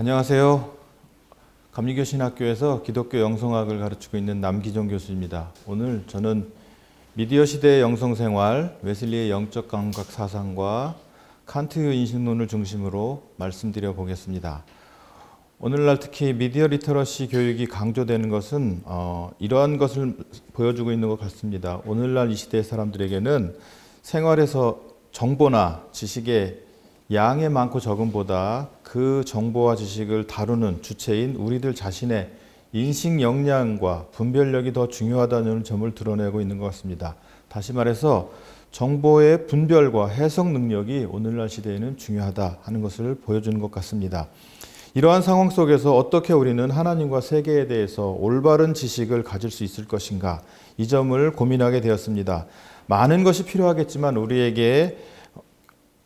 안녕하세요. 감리교 신학교에서 기독교 영성학을 가르치고 있는 남기종 교수입니다. 오늘 저는 미디어 시대의 영성 생활, 웨슬리의 영적 감각 사상과 칸트의 인식론을 중심으로 말씀드려 보겠습니다. 오늘날 특히 미디어 리터러시 교육이 강조되는 것은 어, 이러한 것을 보여주고 있는 것 같습니다. 오늘날 이 시대 사람들에게는 생활에서 정보나 지식의 양의 많고 적음보다 그 정보와 지식을 다루는 주체인 우리들 자신의 인식 역량과 분별력이 더 중요하다는 점을 드러내고 있는 것 같습니다. 다시 말해서 정보의 분별과 해석 능력이 오늘날 시대에는 중요하다 하는 것을 보여주는 것 같습니다. 이러한 상황 속에서 어떻게 우리는 하나님과 세계에 대해서 올바른 지식을 가질 수 있을 것인가 이 점을 고민하게 되었습니다. 많은 것이 필요하겠지만 우리에게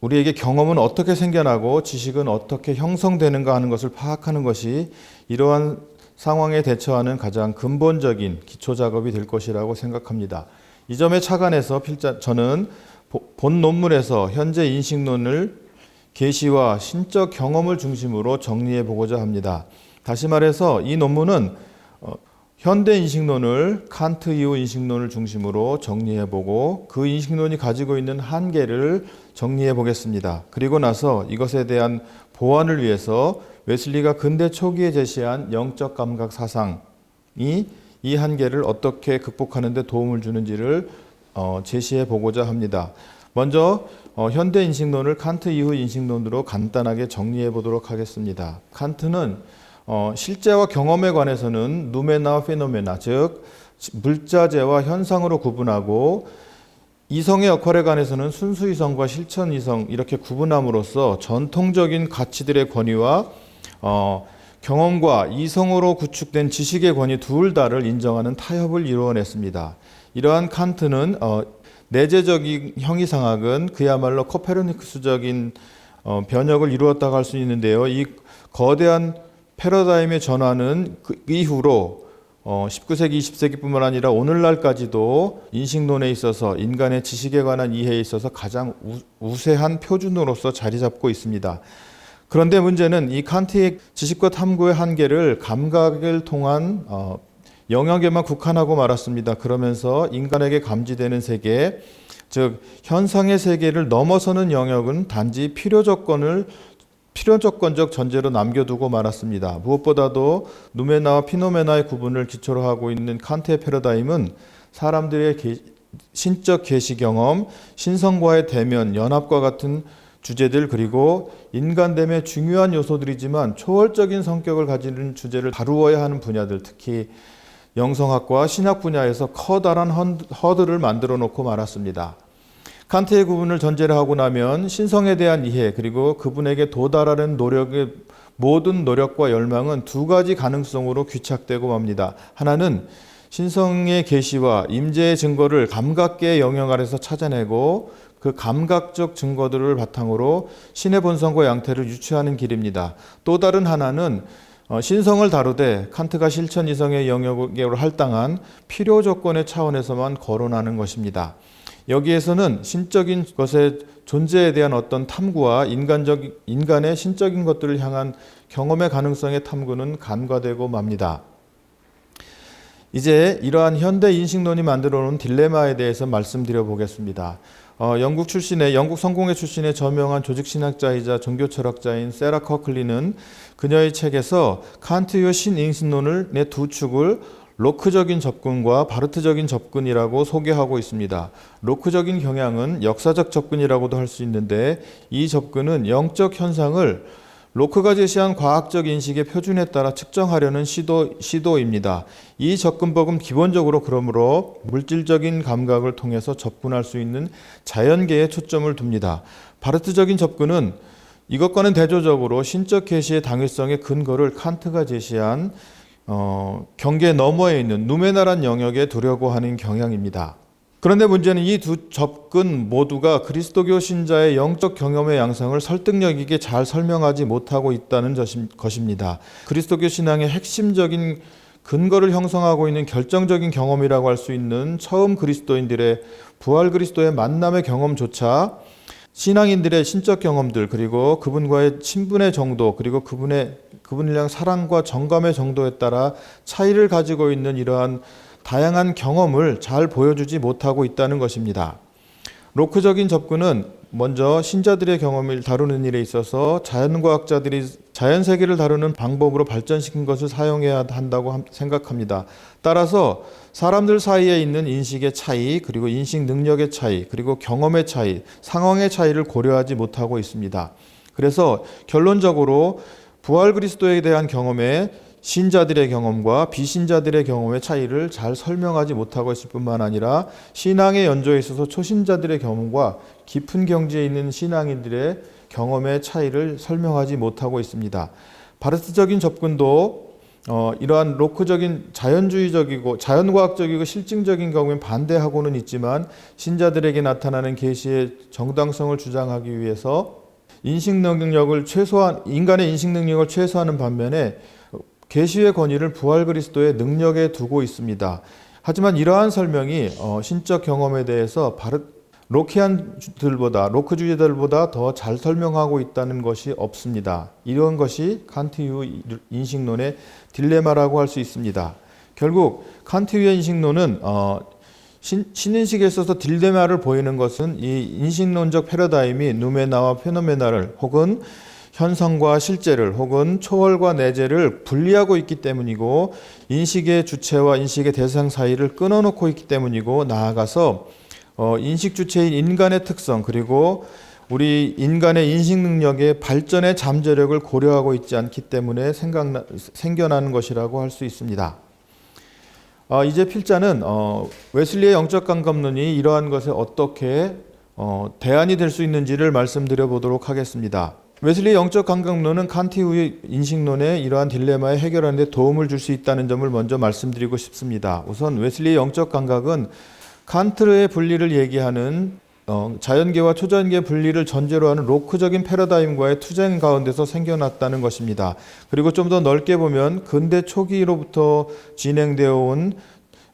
우리에게 경험은 어떻게 생겨나고 지식은 어떻게 형성되는가 하는 것을 파악하는 것이 이러한 상황에 대처하는 가장 근본적인 기초 작업이 될 것이라고 생각합니다. 이 점에 착안해서 필자 저는 본 논문에서 현재 인식론을 계시와 신적 경험을 중심으로 정리해 보고자 합니다. 다시 말해서 이 논문은 어, 현대 인식론을 칸트 이후 인식론을 중심으로 정리해 보고 그 인식론이 가지고 있는 한계를 정리해 보겠습니다. 그리고 나서 이것에 대한 보완을 위해서 웨슬리가 근대 초기에 제시한 영적 감각 사상이 이 한계를 어떻게 극복하는 데 도움을 주는지를 어, 제시해 보고자 합니다. 먼저 어, 현대 인식론을 칸트 이후 인식론으로 간단하게 정리해 보도록 하겠습니다. 칸트는 어, 실제와 경험에 관해서는 누메나 페노메나 즉 물자재와 현상으로 구분하고 이성의 역할에 관해서는 순수 이성과 실천 이성 이렇게 구분함으로써 전통적인 가치들의 권위와 어, 경험과 이성으로 구축된 지식의 권위 둘 다를 인정하는 타협을 이루어냈습니다. 이러한 칸트는 어, 내재적인 형이상학은 그야말로 코페르니쿠스적인 어, 변혁을 이루었다고 할 수 있는데요. 이 거대한 패러다임의 전환은 그 이후로 어, 19세기, 20세기뿐만 아니라 오늘날까지도 인식론에 있어서 인간의 지식에 관한 이해에 있어서 가장 우, 세한 표준으로서 자리 잡고 있습니다. 그런데 문제는 이 칸트의 지식과 탐구의 한계를 감각을 통한 어, 영역에만 국한하고 말았습니다. 그러면서 인간에게 감지되는 세계, 즉 현상의 세계를 넘어서는 영역은 단지 필요 조건을 필요 조건적 전제로 남겨두고 말았습니다. 무엇보다도 누메나와 피노메나의 구분을 기초로 하고 있는 칸트의 패러다임은 사람들의 게, 신적 계시 경험, 신성과의 대면, 연합과 같은 주제들 그리고 인간됨의 중요한 요소들이지만 초월적인 성격을 가지는 주제를 다루어야 하는 분야들 특히 영성학과 신학 분야에서 커다란 허들을 만들어 놓고 말았습니다. 칸트의 구분을 전제를 하고 나면 신성에 대한 이해 그리고 그분에게 도달하는 노력의 모든 노력과 열망은 두 가지 가능성으로 귀착되고 맙니다. 하나는 신성의 계시와 임재의 증거를 감각계의 영역 아래서 찾아내고 그 감각적 증거들을 바탕으로 신의 본성과 양태를 유추하는 길입니다. 또 다른 하나는 어, 신성을 다루되 칸트가 실천 이성의 영역으로 할당한 필요 조건의 차원에서만 거론하는 것입니다. 여기에서는 신적인 것의 존재에 대한 어떤 탐구와 인간적 인간의 신적인 것들을 향한 경험의 가능성의 탐구는 간과되고 맙니다. 이제 이러한 현대 인식론이 만들어 놓은 딜레마에 대해서 말씀드려 보겠습니다. 어, 영국 출신의 영국 성공회 출신의 저명한 조직 신학자이자 종교 철학자인 세라 커클리는 그녀의 책에서 칸트의 신인식론을 내 두 축을 로크적인 접근과 바르트적인 접근이라고 소개하고 있습니다. 로크적인 경향은 역사적 접근이라고도 할 수 있는데 이 접근은 영적 현상을 로크가 제시한 과학적 인식의 표준에 따라 측정하려는 시도, 시도입니다. 이 접근법은 기본적으로 그러므로 물질적인 감각을 통해서 접근할 수 있는 자연계에 초점을 둡니다. 바르트적인 접근은 이것과는 대조적으로 신적 계시의 당위성의 근거를 칸트가 제시한 어, 경계 너머에 있는 누메나란 영역에 두려고 하는 경향입니다. 그런데 문제는 이 두 접근 모두가 그리스도교 신자의 영적 경험의 양상을 설득력 있게 잘 설명하지 못하고 있다는 것입니다. 그리스도교 신앙의 핵심적인 근거를 형성하고 있는 결정적인 경험이라고 할 수 있는 처음 그리스도인들의 부활 그리스도의 만남의 경험조차 신앙인들의 신적 경험들 그리고 그분과의 친분의 정도 그리고 그분의 그분을 향한 사랑과 정감의 정도에 따라 차이를 가지고 있는 이러한 다양한 경험을 잘 보여주지 못하고 있다는 것입니다. 로크적인 접근은 먼저 신자들의 경험을 다루는 일에 있어서 자연과학자들이 자연 세계를 다루는 방법으로 발전시킨 것을 사용해야 한다고 함- 생각합니다. 따라서 사람들 사이에 있는 인식의 차이, 그리고 인식 능력의 차이, 그리고 경험의 차이, 상황의 차이를 고려하지 못하고 있습니다. 그래서 결론적으로 부활 그리스도에 대한 경험에 신자들의 경험과 비신자들의 경험의 차이를 잘 설명하지 못하고 있을 뿐만 아니라 신앙의 연조에 있어서 초신자들의 경험과 깊은 경지에 있는 신앙인들의 경험의 차이를 설명하지 못하고 있습니다. 바르스적인 접근도 어, 이러한 로크적인 자연주의적이고 자연과학적이고 실증적인 경우에 반대하고는 있지만 신자들에게 나타나는 계시의 정당성을 주장하기 위해서 인식 능력을 최소한 인간의 인식 능력을 최소화하는 반면에 계시의 권위를 부활 그리스도의 능력에 두고 있습니다. 하지만 이러한 설명이 어, 신적 경험에 대해서 바르 로키안들보다 로크주의자들보다 더 잘 설명하고 있다는 것이 없습니다. 이런 것이 칸트유 인식론의 딜레마라고 할 수 있습니다. 결국 칸트유의 인식론은 어, 신, 신인식에 있어서 딜레마를 보이는 것은 이 인식론적 패러다임이 누메나와 페노메나를 혹은 현상과 실제를 혹은 초월과 내재를 분리하고 있기 때문이고 인식의 주체와 인식의 대상 사이를 끊어놓고 있기 때문이고 나아가서 어, 인식 주체인 인간의 특성 그리고 우리 인간의 인식 능력의 발전의 잠재력을 고려하고 있지 않기 때문에 생각나, 생겨나는 것이라고 할 수 있습니다. 어, 이제 필자는 어, 웨슬리의 영적 감감론이 이러한 것에 어떻게 어, 대안이 될 수 있는지를 말씀드려 보도록 하겠습니다. 웨슬리의 영적 감각론은 칸트 후의 인식론의 이러한 딜레마에 해결하는 데 도움을 줄 수 있다는 점을 먼저 말씀드리고 싶습니다. 우선 웨슬리의 영적 감각은 칸트의 분리를 얘기하는 어, 자연계와 초자연계 분리를 전제로 하는 로크적인 패러다임과의 투쟁 가운데서 생겨났다는 것입니다. 그리고 좀 더 넓게 보면 근대 초기로부터 진행되어 온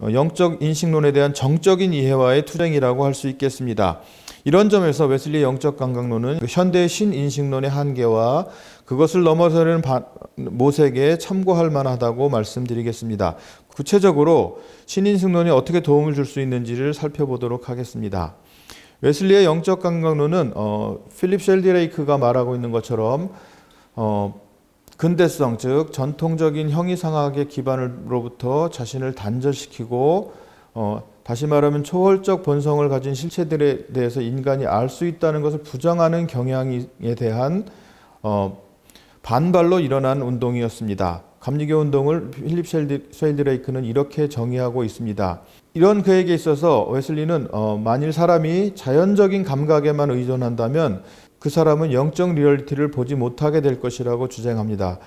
어, 영적 인식론에 대한 정적인 이해와의 투쟁이라고 할 수 있겠습니다. 이런 점에서 웨슬리의 영적 감각론은 그 현대 신인식론의 한계와 그것을 넘어서는 바- 모색에 참고할 만하다고 말씀드리겠습니다. 구체적으로 신인식론이 어떻게 도움을 줄 수 있는지를 살펴보도록 하겠습니다. 웨슬리의 영적 감각론은 어, 필립 셸디레이크가 말하고 있는 것처럼 어, 근대성 즉 전통적인 형이상학의 기반으로부터 자신을 단절시키고 어, 다시 말하면 초월적 본성을 가진 실체들에 대해서 인간이 알 수 있다는 것을 부정하는 경향에 대한 어, 반발로 일어난 운동이었습니다. 감리교 운동을 필립 셸디레이크는 이렇게 정의하고 있습니다. 이런 그에게 있어서 웨슬리는 어, 만일 사람이 자연적인 감각에만 의존한다면 그 사람은 영적 리얼리티를 보지 못하게 될 것이라고 주장합니다.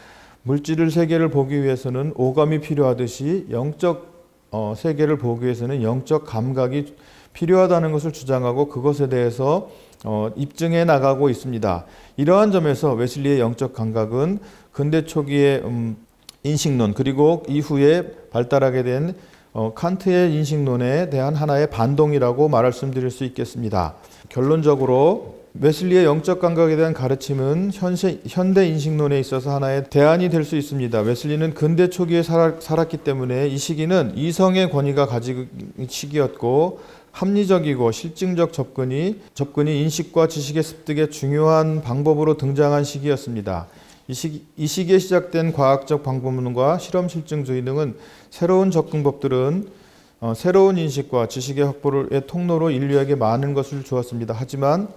물질을 세계를 보기 위해서는 오감이 필요하듯이 영적 어, 세계를 보기 위해서는 영적 감각이 필요하다는 것을 주장하고 그것에 대해서 어, 입증해 나가고 있습니다. 이러한 점에서 웨슬리의 영적 감각은 근대 초기의 음, 인식론 그리고 이후에 발달하게 된 어, 칸트의 인식론에 대한 하나의 반동이라고 말씀드릴 수 있겠습니다. 결론적으로 웨슬리의 영적 감각에 대한 가르침은 현대 인식론에 있어서 하나의 대안이 될 수 있습니다. 웨슬리는 근대 초기에 살았, 살았기 때문에 이 시기는 이성의 권위가 가진 시기였고 합리적이고 실증적 접근이 접근이 인식과 지식의 습득의 중요한 방법으로 등장한 시기였습니다. 이, 시기, 이 시기에 시작된 과학적 방법론과 실험 실증주의 등은 새로운 접근법들은 어, 새로운 인식과 지식의 확보의 통로로 인류에게 많은 것을 주었습니다. 하지만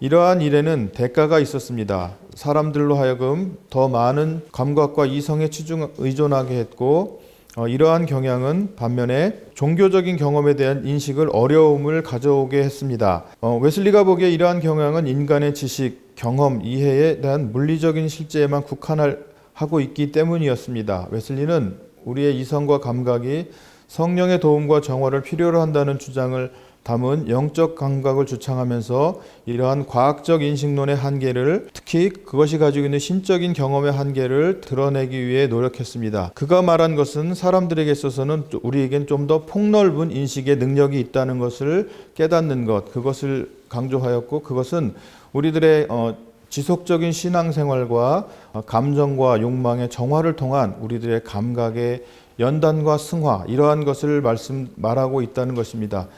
이러한 일에는 대가가 있었습니다. 사람들로 하여금 더 많은 감각과 이성에 치중 의존하게 했고 어, 이러한 경향은 반면에 종교적인 경험에 대한 인식을 어려움을 가져오게 했습니다. 어, 웨슬리가 보기에 이러한 경향은 인간의 지식, 경험, 이해에 대한 물리적인 실제에만 국한하고 있기 때문이었습니다. 웨슬리는 우리의 이성과 감각이 성령의 도움과 정화를 필요로 한다는 주장을 담은 영적 감각을 주창하면서 이러한 과학적 인식론의 한계를 특히 그것이 가지고 있는 신적인 경험의 한계를 드러내기 위해 노력했습니다. 그가 말한 것은 사람들에게 있어서는 우리에겐 좀 더 폭넓은 인식의 능력이 있다는 것을 깨닫는 것, 그것을 강조하였고 그것은 우리들의 어, 지속적인 신앙생활과 어, 감정과 욕망의 정화를 통한 우리들의 감각의 연단과 승화 이러한 것을 말씀 말하고 있다는 것입니다.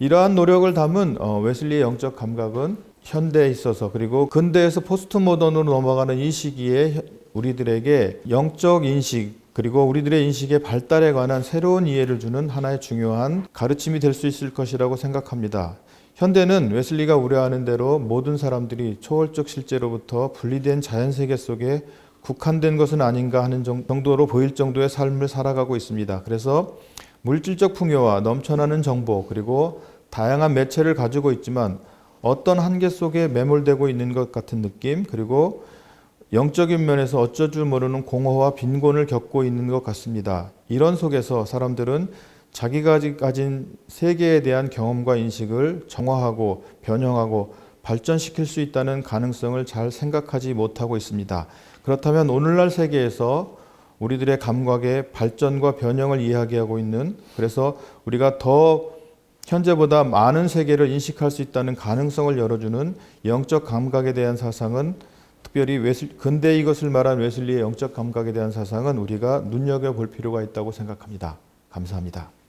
이러한 노력을 담은 어, 웨슬리의 영적 감각은 현대에 있어서 그리고 근대에서 포스트 모던으로 넘어가는 이 시기에 혀- 우리들에게 영적 인식 그리고 우리들의 인식의 발달에 관한 새로운 이해를 주는 하나의 중요한 가르침이 될 수 있을 것이라고 생각합니다. 현대는 웨슬리가 우려하는 대로 모든 사람들이 초월적 실제로부터 분리된 자연 세계 속에 국한된 것은 아닌가 하는 정- 정도로 보일 정도의 삶을 살아가고 있습니다. 그래서 물질적 풍요와 넘쳐나는 정보 그리고 다양한 매체를 가지고 있지만 어떤 한계 속에 매몰되고 있는 것 같은 느낌 그리고 영적인 면에서 어쩔 줄 모르는 공허와 빈곤을 겪고 있는 것 같습니다. 이런 속에서 사람들은 자기가 가진 세계에 대한 경험과 인식을 정화하고 변형하고 발전시킬 수 있다는 가능성을 잘 생각하지 못하고 있습니다. 그렇다면 오늘날 세계에서 우리들의 감각의 발전과 변형을 이야기하고 있는 그래서 우리가 더 현재보다 많은 세계를 인식할 수 있다는 가능성을 열어주는 영적 감각에 대한 사상은 특별히 웨슬, 근대 이것을 말한 웨슬리의 영적 감각에 대한 사상은 우리가 눈여겨볼 필요가 있다고 생각합니다. 감사합니다.